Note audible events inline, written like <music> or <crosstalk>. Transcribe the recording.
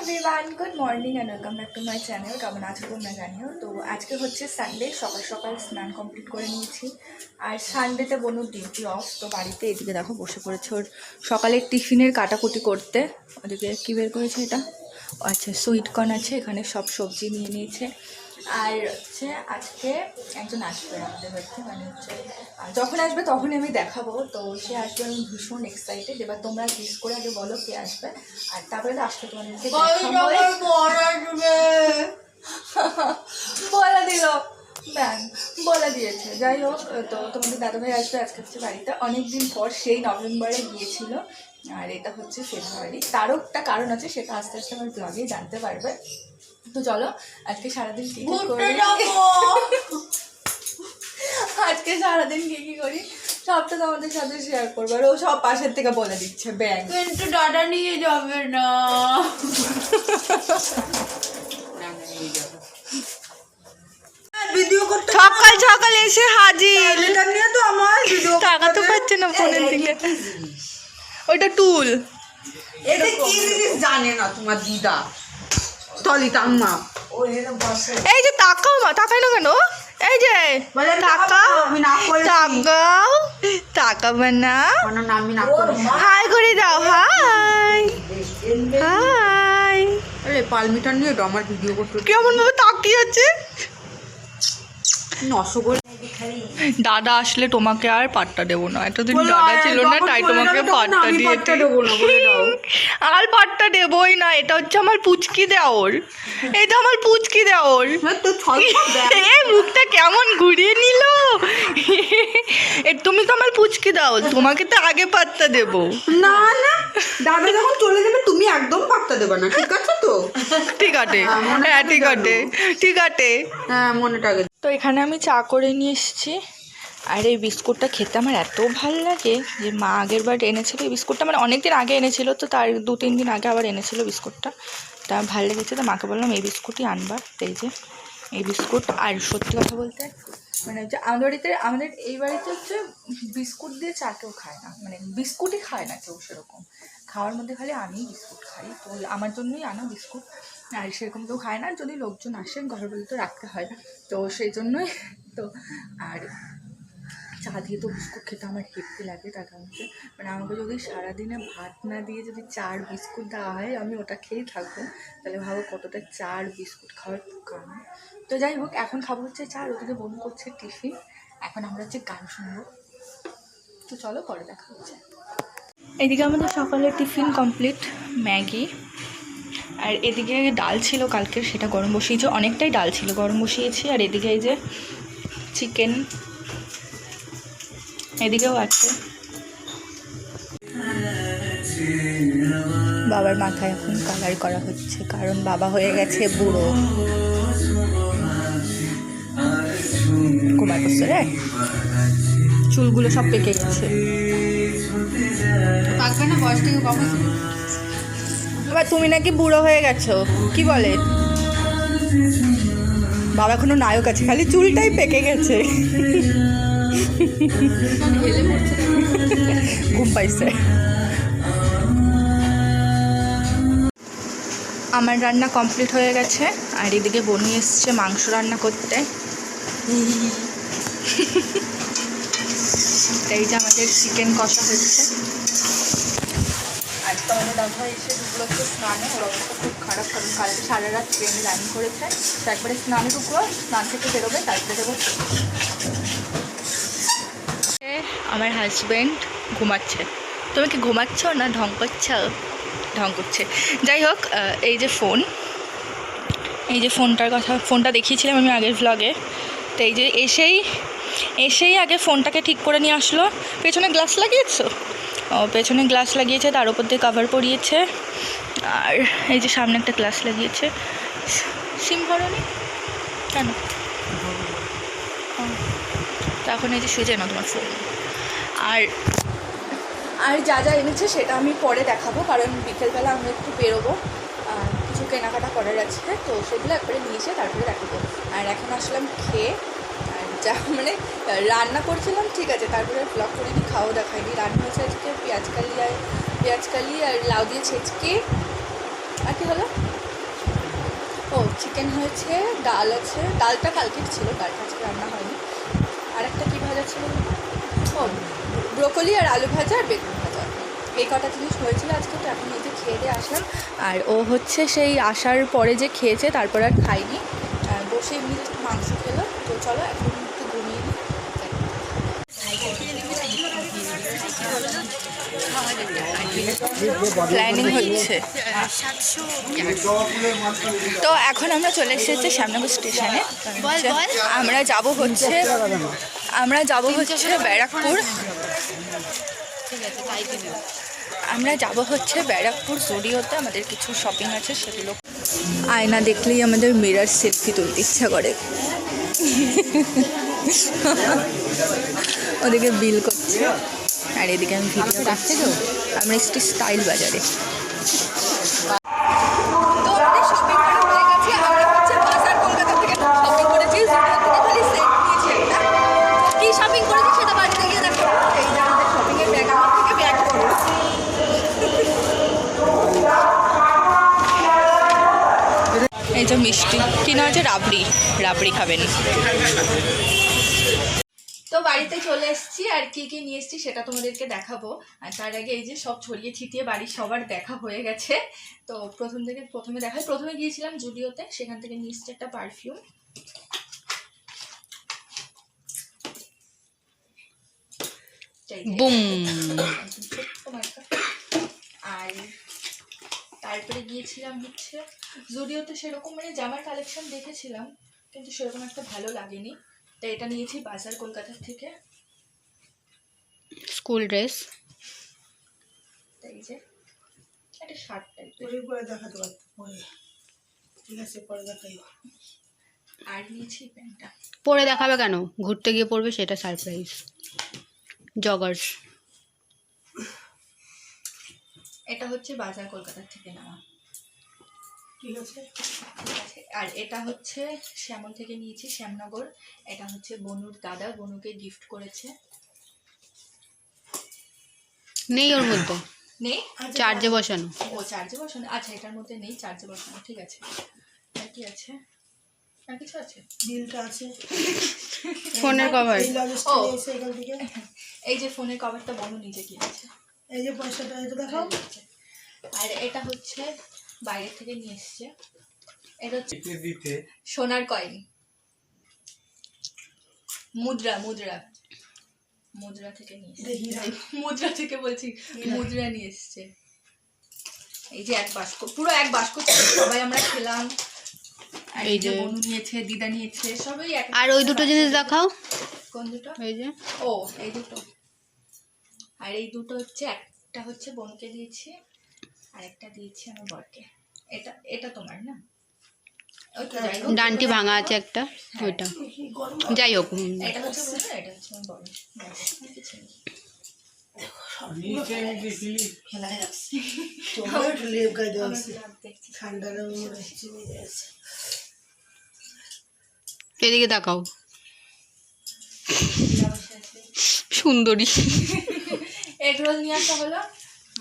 Everyone good morning and welcome back to my channel কেমন আছো তোমরা জানিও তো আজকে হচ্ছে সানডে সকাল সকাল স্নান কমপ্লিট করে নিয়েছি। আর সানডেতে বনুর ডিউটি অফ তো বাড়িতে এদিকে দেখো বসে পড়েছে ওর। সকালের টিফিনের কাটাকুটি করতে। ওদিকে কী বের করেছে এটা? আচ্ছা সুইটকর্ন আছে, এখানে সব সবজি নিয়ে নিয়েছে। আর হচ্ছে আজকে একজন আসবে আমাদের বাড়িতে মানে হচ্ছে আর যখন আসবে তখনই আমি দেখাবো। তো সে আসবে আমি ভীষণ এক্সাইটেড এবার তোমরা গেস করে আগে বলো কে আসবে। আর তারপরে তো আসলে তোমাদেরকে দেখাবো। <laughs> বলে দিল। ব্যাং বলে দিয়েছে। যাই হোক তো তোমাদের দাদাভাই আসবে আজকে হচ্ছে বাড়িতে। অনেকদিন পর সেই নভেম্বরে গিয়েছিল। আর এটা হচ্ছে ফেব্রুয়ারি। তারও একটা কারণ আছে সেটা আস্তে আস্তে আমার ব্লগেই জানতে পারবে। তো চলো আজকে সারাদিন কি কি করি আজকে সারাদিন কি কি করি সবটা তোমাদের সাথে শেয়ার করব আর ও সব পাশের থেকে বলে দিচ্ছে ব্যাং কিন্তু দাদা নিয়ে যাবে না সকাল সকাল এসে হাজির এটা নিয়ে তো আমার ভিডিও টাকা তো পাচ্ছে না ফোনের দিকে ওইটা টুল এটা কি জিনিস জানে না তোমার দিদা তলি এই যে তাকাও মা তাকাই না কেন? এই যে তাকাও। তাকাবো, আমি তাকাও তাকাবে না। আমি না হাই করে দাও হাই। হাই। আরে পালমিটার নিয়ে তো আমার ভিডিও করতে কেমন ভাবে তাকিয়ে আছে? দাদা আসলে তোমাকে আর পাট্টা দেবো না। এতদিন দাদা ছিল না তাই তোমাকে পাট্টা দাও। আর পাট্টা দেবই না এটা হচ্ছে আমার পুচকি দেওর। এটা আমার পুচকি দেওর। হ্যাঁ, এ মুখটা কেমন ঘুরিয়ে নিল? তুমি তো আমার পুচকি দাও তোমাকে তো আগে পাত্তা দেবো। না না দাদা যখন চলে যাবে তুমি একদম পাত্তা দেবে না ঠিক আছে তো? ঠিক আছে। হ্যাঁ ঠিক আছে ঠিক আছে। হ্যাঁ মনেটা তো এখানে আমি চা করে নিয়ে এসেছি। আর এই বিস্কুটটা খেতে আমার এত ভালো লাগে যে মা আগের বার এনেছিল এই বিস্কুটটা। মানে অনেক দিন আগে এনেছিল, তো তার দু তিন দিন আগে আবার এনেছিল বিস্কুটটা। তা ভালো লেগেছে তো মাকে বললাম, এই বিস্কুটই আনবা। তো এই যে, এই বিস্কুট। আর সত্যি কথা বলতে মানে হচ্ছে আমাদের বাড়িতে, আমাদের এই বাড়িতে হচ্ছে বিস্কুট দিয়ে চা কেউ খায় না। মানে বিস্কুটই খায় না কেউ সেরকম। খাওয়ার মধ্যে খালি আমি বিস্কুট খাই। তো আমার জন্যই আনা বিস্কুট। আর সেরকম কেউ খায় না, যদি লোকজন আসে ঘরে বলে তো রাখতে হয়। তো সেই জন্যই তো আর চা দিয়ে তো বিস্কুট খেতে আমার হেপি লাগে তার কারণ মানে আমাকে যদি সারাদিনে ভাত না দিয়ে যদি চার বিস্কুট দেওয়া হয়, আমি ওটা খেয়েই থাকব। তাহলে ভাবো কতটা চার বিস্কুট খাওয়ার কারণ। তো যাই হোক, এখন খাব হচ্ছে চা ওদিকে বন্ধ করছে টিফিন। এখন আমরা হচ্ছে গান শুনব। তো চলো পরে দেখা হচ্ছে। এদিকে আমাদের সকালের টিফিন কমপ্লিট, ম্যাগি। আর এদিকে ডাল ছিল কালকে, সেটা গরম বসিয়েছি। অনেকটাই ডাল ছিল, গরম বসিয়েছি। আর এদিকে এই যে চিকেন এদিকেও আছে। বাবার মাথায় এখন কালার করা হচ্ছে, কারণ বাবা হয়ে গেছে বুড়ো। কুমার করছে চুলগুলো সব পেকে গেছে। থাকবে না বয়স থেকে কম এবার তুমি নাকি বুড়ো হয়ে গেছো। কি বলে? বাবা এখনও নায়ক আছে, খালি চুলটাই পেকে গেছে। ঘুম পাইছে। আমার রান্না কমপ্লিট হয়ে গেছে, আর এদিকে বনি এসছে মাংস রান্না করতে। এই যে আমাদের চিকেন কষা হচ্ছে। আজকে আমাদের দাদা এসে ঢুকলো হচ্ছে স্নানে, ওর অবস্থা খুব খারাপ, কারণ কালকে সারা রাত ট্রেন লাইন করেছে। তো একবারে স্নানে ঢুকলো স্নান থেকে বেরোবে, তারপরে দেবো আমার হাজব্যান্ড ঘুমাচ্ছে। তুমি কি ঘুমাচ্ছ না ঢং করছ? ঢং করছে। যাই হোক এই যে ফোন এই যে ফোনটার কথা ফোনটা দেখিয়েছিলাম আমি আগের ভ্লগে তো এই যে এসেই এসেই আগে ফোনটাকে ঠিক করে নিয়ে আসলো। পেছনে গ্লাস লাগিয়েছো? পেছনে গ্লাস লাগিয়েছে তার উপর দিয়ে কাভার পরিয়েছে। আর এই যে সামনে একটা গ্লাস লাগিয়েছে। সিম ভরনি কেন? ও, তো এখন এই যে সুজে না তোমার ফোন আর আর যা যা এনেছে সেটা আমি পরে দেখাবো কারণ বিকেলবেলা আমরা একটু বেরোবো। কিছু কেনাকাটা করার আছে তো সেগুলো একবারে নিয়ে এসে তারপরে দেখাবো। আর এখন আসলাম খেয়ে। যা মানে রান্না করছিলাম, ঠিক আছে, তারপরে ব্লগ করিনি খাওয়া দেখাইনি রান্না হয়েছে আজকে পেঁয়াজ কালি আর, পেঁয়াজ কালি আর লাউ দিয়ে ছেঁচকে, আর কি হলো? ও চিকেন হয়েছে, ডাল আছে, ডালটা কালকের ছিল ডালটা আজকে রান্না হয়নি। আর একটা কী ভাজা ছিল? ও, ব্রোকলি আর আলু ভাজা আর বেগুন ভাজা। এই কটা জিনিস হয়েছিল আজকে, তো এখন যে খেয়ে দিয়ে আসলাম। আর ও হচ্ছে সেই আসার পরে যে খেয়েছে, তারপর আর খাইনি। বসে এমনি মাংস খেলো। তো চলো, এখন একটু ঘুমিয়ে নিই প্ল্যানিং হচ্ছে। তো এখন আমরা চলে এসেছি শ্যামনগর স্টেশনে। আমরা যাব হচ্ছে আমরা যাব হচ্ছে ব্যারাকপুর। আমরা যাব হচ্ছে ব্যারাকপুর জুডিওতে আমাদের কিছু শপিং আছে সেগুলো। আয়না দেখলেই আমাদের মিরার সেলফি তুলতে ইচ্ছা করে। ওদিকে বিল করছে। আর এদিকে আমি ভিডিও স্টাইল বাজারে। তো আমরা একটা। কি শপিং করেছি সেটা বাড়িতে গিয়ে দেখো। এই যে শপিং এর ব্যাগ আমার থেকে ব্যাগ করো এই যে মিষ্টি কিনা হচ্ছে? রাবড়ি। রাবড়ি খাবেন। বাড়িতে চলে এসেছি আর কি কি নিয়ে এসেছি সেটা তোমাদেরকে দেখাবো। আর তার আগে এই যে সব ছড়িয়ে ছিটিয়ে বাড়ির সবার দেখা হয়ে গেছে। তো প্রথম থেকে প্রথমে দেখাই প্রথমে গিয়েছিলাম জুডিওতে সেখান থেকে নিয়ে এসেছি একটা পারফিউম আর তারপরে গিয়েছিলাম হচ্ছে জুডিওতে সেরকম মানে জামার কালেকশন দেখেছিলাম কিন্তু সেরকম একটা ভালো লাগেনি। তো এটা নিয়েছি বাজার কলকাতার থেকে। School dress. এই যে একটা শার্ট টাইপের পরে পরে দেখাতে পারতো ঠিক আছে পরে দেখাই। আর নিয়েছি প্যান্টটা। পরে দেখাবে কেন? ঘুরতে গিয়ে পড়বে সেটা সারপ্রাইজ জগার্স এটা হচ্ছে বাজার কলকাতার থেকে নেওয়া। ঠিক আছে ঠিক আছে। আর এটা হচ্ছে শ্যামল থেকে নিয়েছি শ্যামনগর। এটা হচ্ছে বনুর দাদা বনুকে গিফট করেছে। নেই ওর মধ্যে? নেই? চার্জে বসানো। ও চার্জে বসানো? আচ্ছা এটার মধ্যে নেই চার্জে বসানো। ঠিক আছে। আর কি আছে? আর কিছু আছে? বিলটা আছে। ফোনের কভার এই ও। যে ফোনের কভারটা বনু নিজে কিনেছে। এই যে পয়সাটা এটা দেখাও। আর এটা হচ্ছে বাইরে থেকে নিয়ে এসছে। এটা হচ্ছে দিতে সোনার কয়েন। মুদ্রা মুদ্রা। মুদ্রা থেকে নিয়ে মুদ্রা থেকে বলছি মুদ্রা নিয়ে এসছে। এই যে এক বাস্ক পুরো এক বাস্ক সবাই আমরা খেলাম। আর এই যে- বনু নিয়েছে দিদা নিয়েছে সবাই এক আর ওই দুটো জিনিস দেখাও। কোন দুটো? এই যে। ও এই দুটো। আর এই দুটো হচ্ছে একটা হচ্ছে বোনকে দিয়েছি। আর একটা দিয়েছি আমার বরকে। এটা এটা তোমার না। ডানটি ভাঙা আছে একটা ওইটা। যাই হোক <laughs> এদিকে তাকাও। আছে। সুন্দরী। <laughs> এগ রোল নিয়ে আসা হলো।